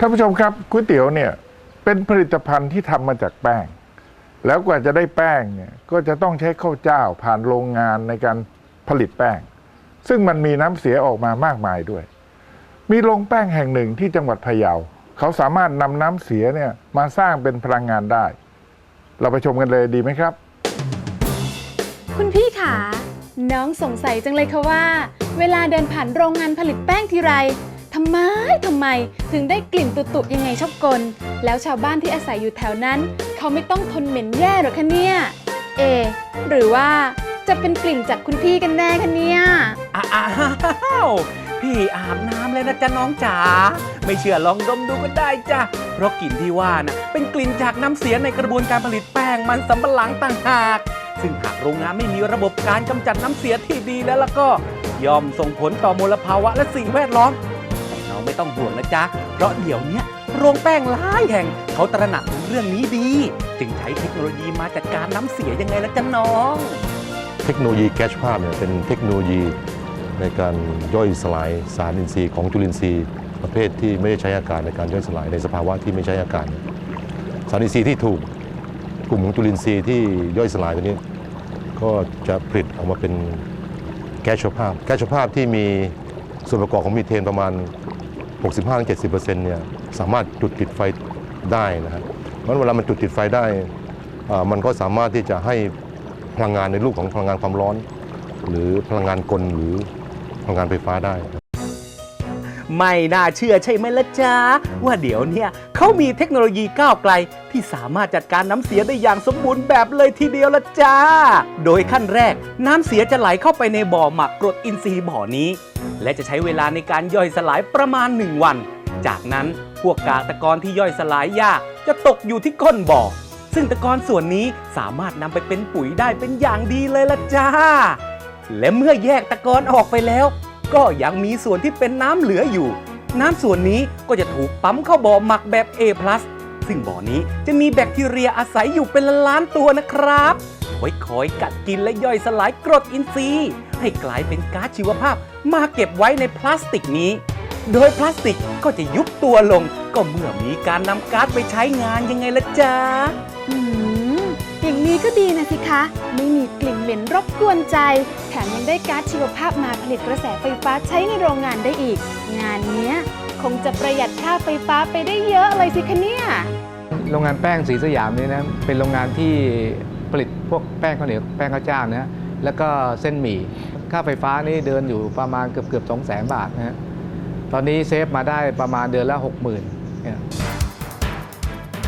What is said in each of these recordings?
ท่านผู้ชมครับก๋วยเตี๋ยวเนี่ยเป็นผลิตภัณฑ์ที่ทำมาจากแป้ง แล้วกว่าจะได้แป้งเนี่ยก็จะต้องใช้ข้าวเจ้าผ่านโรงงานในการผลิตแป้ง ซึ่งมันมีน้ำเสียออกมามากมายด้วย มีโรงแป้งแห่งหนึ่งที่จังหวัดพะเยา เขาสามารถนำน้ำเสียเนี่ยมาสร้างเป็นพลังงานได้ เราไปชมกันเลยดีไหมครับ คุณพี่ขาน้องสงสัยจังเลยค่ะว่า เวลาเดินผ่านโรงงานผลิตแป้งทีไร ทำไมทำไมถึงได้กลิ่นตุๆยังไงชอบกล แล้วชาวบ้านที่อาศัยอยู่แถวนั้น เขาไม่ต้องทนเหม็นแย่หรอคะเนี่ยเอ หรือว่าจะเป็นกลิ่นจากคุณพี่กันแน่คะเนี่ยอ้าวพี่อาบน้ำเลยนะจ๊ะน้องจ๋าไม่เชื่อลองดมดูก็ได้จ้ะเพราะกลิ่นที่ว่านะเป็นกลิ่นจากน้ำเสียในกระบวนการผลิตแป้งมันสำปะหลังต่างหาก ซึ่งหากโรงงานไม่มีระบบการกำจัดน้ำเสียที่ดีแล้วล่ะก็ ย่อมส่งผลต่อมลภาวะและสิ่งแวดล้อม ไม่ต้องห่วงนะจ๊ะ เพราะเดี๋ยวเนี้ยโรงแป้งหลายแห่ง เขาตระหนักถึงเรื่องนี้ดี จึงใช้เทคโนโลยีมาจัดการน้ำเสียยังไงล่ะจ๊ะน้อง เทคโนโลยีแก๊สภาพเนี่ยเป็นเทคโนโลยีในการย่อยสลายสารอินทรีย์ของจุลินทรีย์ประเภทที่ไม่ได้ใช้อากาศในการย่อยสลายในสภาวะที่ไม่ใช้อากาศเนี่ยสารอินทรีย์ที่ถูกกลุ่มของจุลินทรีย์ที่ย่อยสลายตัวนี้ ก็จะผลิตออกมาเป็นแก๊สชภาพ แก๊สชภาพที่มีส่วนประกอบของมีเทนประมาณ 65-70%เนี่ยสามารถจุดติดไฟได้นะครับเพราะฉะนั้นเวลามันจุดติดไฟได้ มันก็สามารถที่จะให้พลังงานในรูปของพลังงานความร้อน หรือพลังงานกลหรือพลังงานไฟฟ้าได้ ไม่น่าเชื่อใช่ไหมล่ะจ๊ะ ว่าเดี๋ยวเนี่ยเขามีเทคโนโลยีก้าวไกล ที่สามารถจัดการน้ำเสียได้อย่างสมบูรณ์แบบเลยทีเดียวละจ้า โดยขั้นแรกน้ำเสียจะไหลเข้าไปในบ่อหมักกรดอินทรีย์บ่อนี้ และจะใช้เวลาในการย่อยสลายประมาณ 1 วัน จากนั้นพวกกากตะกอนที่ย่อยสลายยากจะตกอยู่ที่ก้นบ่อ ซึ่งตะกอนส่วนนี้สามารถนำไปเป็นปุ๋ยได้เป็นอย่างดีเลยละจ้า และเมื่อแยกตะกอนออกไปแล้ว ก็ยังมีส่วนที่เป็นน้ำเหลืออยู่ น้ำส่วนนี้ก็จะถูกปั๊มเข้าบ่อหมักแบบ A+ ซึ่งบ่อนี้จะมีแบคทีเรียอาศัยอยู่เป็นล้านๆตัวนะครับไว้คอยกัดกินและย่อยสลายกรดอินทรีย์ ให้กลายเป็นก๊าซชีวภาพมาเก็บไว้ในพลาสติกนี้ โดยพลาสติกก็จะยุบตัวลง ก็เมื่อมีการนำก๊าซไปใช้งานยังไงละจ๊ะอืมอย่างนี้ก็ดีนะสิคะ ไม่มีกลิ่นเหม็นรบกวนใจ แถมยังได้ก๊าซชีวภาพมาผลิตกระแสไฟฟ้าใช้ในโรงงานได้อีก งานเนี้ย คงจะประหยัดค่าไฟฟ้าไปได้เยอะเลยสิคะเนี่ย โรงงานแป้งสีสยามนี่นะเป็นโรงงานที่ผลิตพวกแป้งข้าวเหนียวแป้งข้าวเจ้านะแล้วก็เส้นหมี่ค่าไฟฟ้านี่เดินอยู่ประมาณเกือบเกือบสองแสนบาทนะฮะตอนนี้เซฟมาได้ประมาณเดือนละหกหมื่นเนี่ย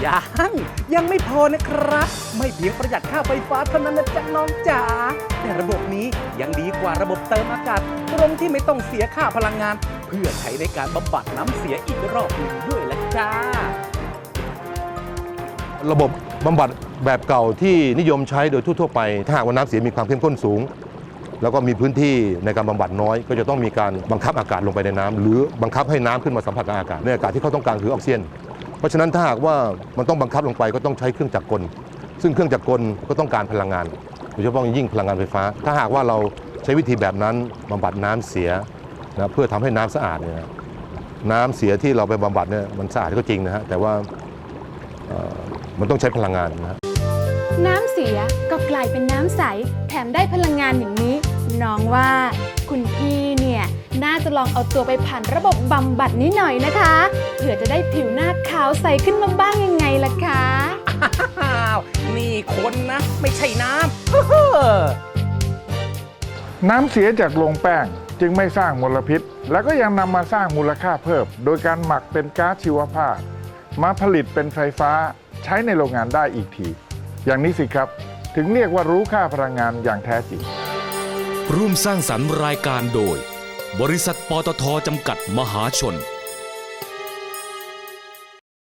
ยังยังไม่พอนะครับ ไม่เพียงประหยัดค่าไฟฟ้าเท่านั้นนะจ๊ะน้องจ๋าแต่ระบบนี้ยังดีกว่าระบบเติมอากาศตรงที่ไม่ต้องเสียค่าพลังงาน เพื่อใช้ในการบำบัดน้ำเสียอีกรอบหนึ่งด้วยล่ะจ้า ระบบบำบัดแบบเก่าที่นิยมใช้โดยทั่วๆไป ถ้าหากว่าน้ำเสียมีความเข้มข้นสูง แล้วก็มีพื้นที่ในการบำบัดน้อย ก็จะต้องมีการบังคับอากาศลงไปในน้ำหรือบังคับให้น้ำขึ้นมาสัมผัสกับอากาศในอากาศที่เขาต้องการคือออกซิเจนเพราะฉะนั้นถ้าหากว่ามันต้องบังคับลงไปก็ต้องใช้เครื่องจักรกล ซึ่งเครื่องจักรกลก็ต้องการพลังงานโดยเฉพาะอย่างยิ่งพลังงานไฟฟ้า ถ้าหากว่าเราใช้วิธีแบบนั้นบำบัดน้ำเสีย นะเพื่อทำให้น้ำสะอาดเนี่ยน้ำเสียที่เราไปบำบัดเนี่ยมันสะอาดก็จริงนะฮะแต่ว่าเอ่อมันต้องใช้พลังงานนะฮะน้ำเสียก็กลายเป็นน้ำใส แถมได้พลังงานอย่างนี้ น้องว่า คุณพี่เนี่ย น่าจะลองเอาตัวไปผ่านระบบบำบัดนี้หน่อยนะคะเผื่อจะได้ผิวหน้าขาวใสขึ้นมาบ้างยังไงล่ะคะอ้าวนี่คนนะ ไม่ใช่น้ำน้ำเสียจากโรงแป้ง จึงไม่สร้างมลพิษ และก็ยังนำมาสร้างมูลค่าเพิ่ม โดยการหมักเป็นก๊าซชีวภาพ มาผลิตเป็นไฟฟ้าใช้ในโรงงานได้อีกที อย่างนี้สิครับ ถึงเรียกว่ารู้ค่าพลังงานอย่างแท้จริง ร่วมสร้างสรรค์รายการโดย บริษัทปตทจำกัดมหาชน